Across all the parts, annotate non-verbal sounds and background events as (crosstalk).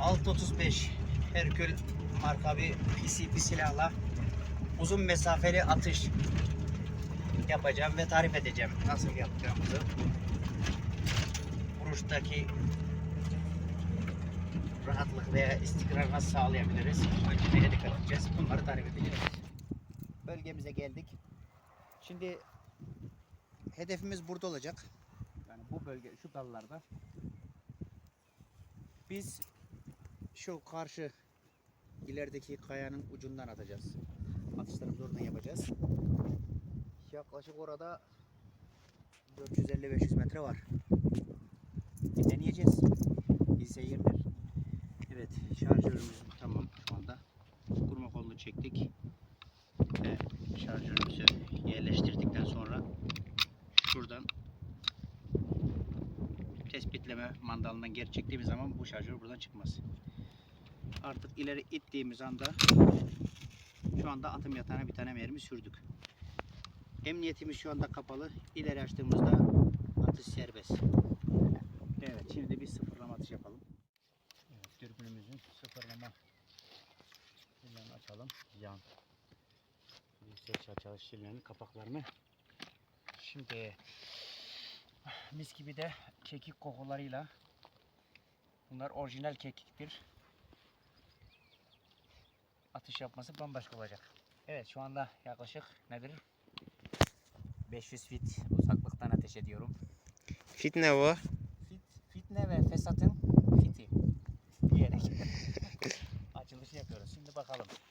kardeş Herkül marka bir bir silahla uzun mesafeli atış yapacağım ve tarif edeceğim nasıl yapacağımızı. Vuruştaki rahatlık veya istikrar nasıl sağlayabiliriz? Önce neye dikkat edeceğiz? Bunları tarif edeceğiz. Bölgemize geldik. Şimdi hedefimiz burada olacak. Yani bu bölge, şu dallarda. Biz şu karşı ilerideki kayanın ucundan atacağız. Atışlarımızı oradan yapacağız. Yaklaşık orada 450-500 metre var. Bir deneyeceğiz. İyi seyirler. Evet şarjörümüz tamam şu anda. Kurma kolunu çektik. Ve şarjörümüzü yerleştirdikten sonra şuradan tespitleme mandalından geri çektiğimiz zaman bu şarjör buradan çıkmaz. Artık ileri ittiğimiz anda şu anda atım yatağına bir tane mermi sürdük. Emniyetimiz şu anda kapalı. İleri açtığımızda atış serbest. Evet şimdi bir sıfırlama atış yapalım. Evet dürbünümüzün sıfırlama Bunları açalım. Yan. Yüksek çalıştırılanın kapaklarını. Şimdi mis gibi de kekik kokularıyla bunlar orijinal kekiktir. Atış yapması bambaşka olacak. Evet şu anda yaklaşık nedir? 500 fit uzaklıktan ateş ediyorum. Fitne bu. Fit, fitne ve fesatın fiti diyerek (laughs) (laughs) açılışı yapıyoruz. Şimdi bakalım. Evet.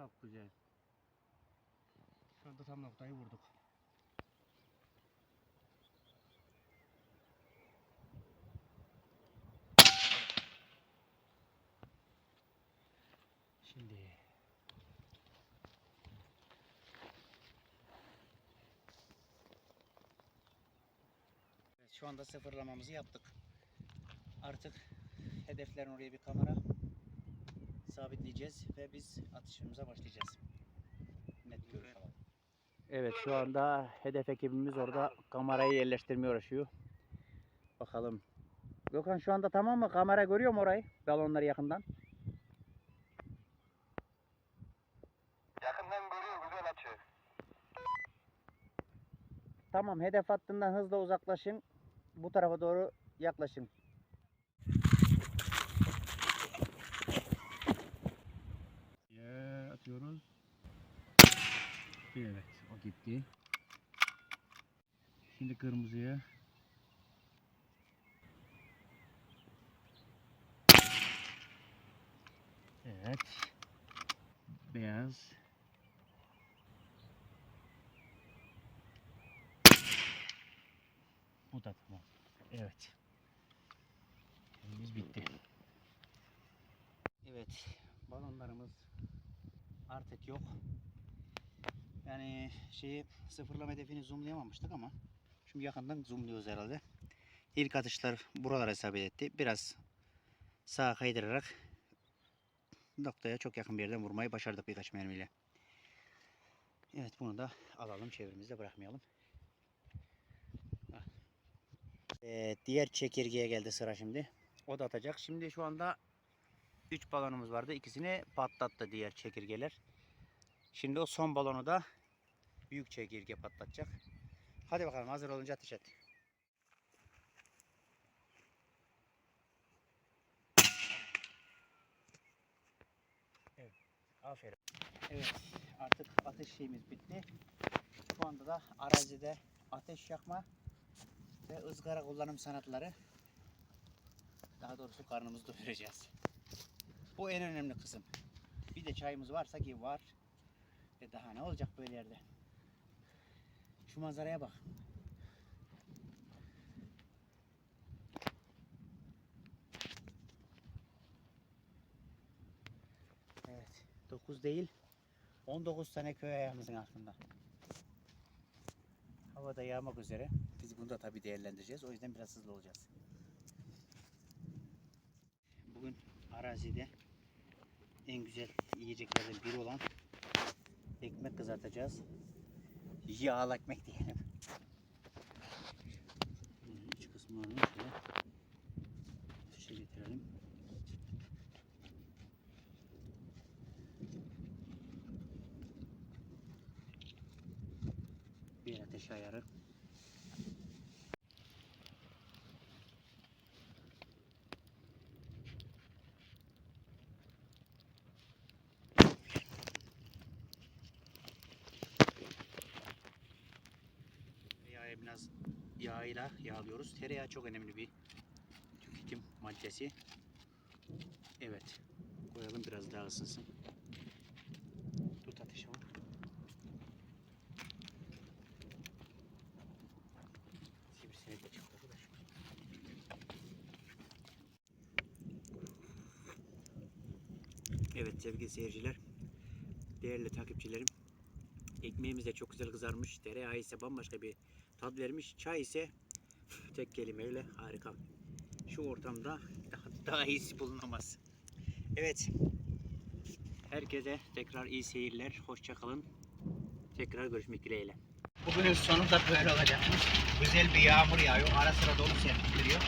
Çok güzel. Şu anda tam noktayı vurduk. Şimdi şu anda sıfırlamamızı yaptık. Artık hedeflerin oraya bir kamera sabitleyeceğiz ve biz atışımıza başlayacağız. Net görüş alalım. Evet şu anda hedef ekibimiz orada kamerayı yerleştirmeye uğraşıyor. Bakalım. Gökhan şu anda tamam mı? Kamera görüyor mu orayı? Balonları yakından. Yakından görüyor güzel açı. Tamam hedef hattından hızla uzaklaşın. Bu tarafa doğru yaklaşın. Ya atıyoruz. Evet o gitti. Şimdi kırmızıya. Evet. Beyaz. Bu da tamam. Evet. Biz bitti. Evet. Balonlarımız artık yok. Yani şeyi sıfırlama hedefini zoomlayamamıştık ama şimdi yakından zoomluyoruz herhalde. İlk atışlar buralara isabet etti. Biraz sağa kaydırarak noktaya çok yakın bir yerden vurmayı başardık birkaç mermiyle. Evet bunu da alalım çevremizde bırakmayalım. Ee, diğer çekirgeye geldi sıra şimdi. O da atacak. Şimdi şu anda 3 balonumuz vardı. İkisini patlattı diğer çekirgeler. Şimdi o son balonu da büyük çekirge patlatacak. Hadi bakalım hazır olunca ateş et. Evet. Aferin. Evet. Artık ateş şeyimiz bitti. Şu anda da arazide ateş yakma ve ızgara kullanım sanatları daha doğrusu karnımızı doyuracağız. Bu en önemli kısım. Bir de çayımız varsa ki var. E daha ne olacak böyle yerde? Şu manzaraya bak. Evet. 9 değil. 19 tane köy ayağımızın altında. Hava da yağmak üzere. Biz bunu da tabii değerlendireceğiz. O yüzden biraz hızlı olacağız. arazide en güzel yiyeceklerden biri olan ekmek kızartacağız. Yağlı ekmek diyelim. İç kısmını şöyle ateşe getirelim. Bir ateş ayarı. Biraz yağıyla yağlıyoruz. Tereyağı çok önemli bir tüketim maddesi. Evet. Koyalım biraz daha ısınsın. Tut ateşi var. Sivrisinek de çıktı. Evet sevgili seyirciler, değerli takipçilerim, ekmeğimiz de çok güzel kızarmış, tereyağı ise bambaşka bir tat vermiş, çay ise (laughs) tek kelimeyle harika. Şu ortamda daha, daha iyisi bulunamaz. Evet, herkese tekrar iyi seyirler, hoşça kalın. Tekrar görüşmek dileğiyle. Bugünün sonu da böyle olacakmış. Güzel bir yağmur yağıyor, ara sıra dolu serpiliyor.